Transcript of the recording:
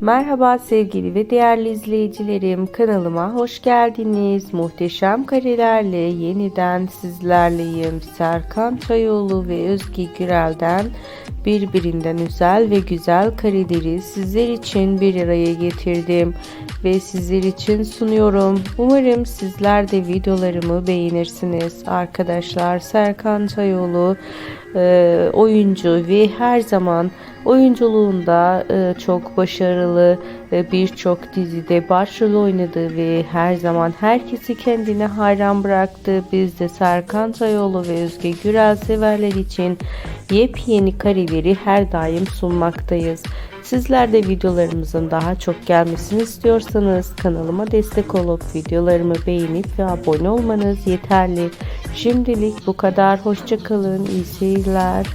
Merhaba sevgili ve değerli izleyicilerim kanalıma hoş geldiniz. Muhteşem karelerle yeniden sizlerleyim. Serkan Çayoğlu ve Özge Gürel'den birbirinden özel ve güzel kareleri sizler için bir araya getirdim ve sizler için sunuyorum. Umarım sizler de videolarımı beğenirsiniz. Arkadaşlar Serkan Çayoğlu oyuncu ve her zaman oyunculuğunda e, çok başarılı e, birçok dizide başrol oynadı ve her zaman herkesi kendine hayran bıraktı. Biz de Serkan Çayoğlu ve Özge Gürel severler için yepyeni kareleri her daim sunmaktayız. Sizler de videolarımızın daha çok gelmesini istiyorsanız kanalıma destek olup videolarımı beğenip ve abone olmanız yeterli. Şimdilik bu kadar. Hoşçakalın. İyi seyirler.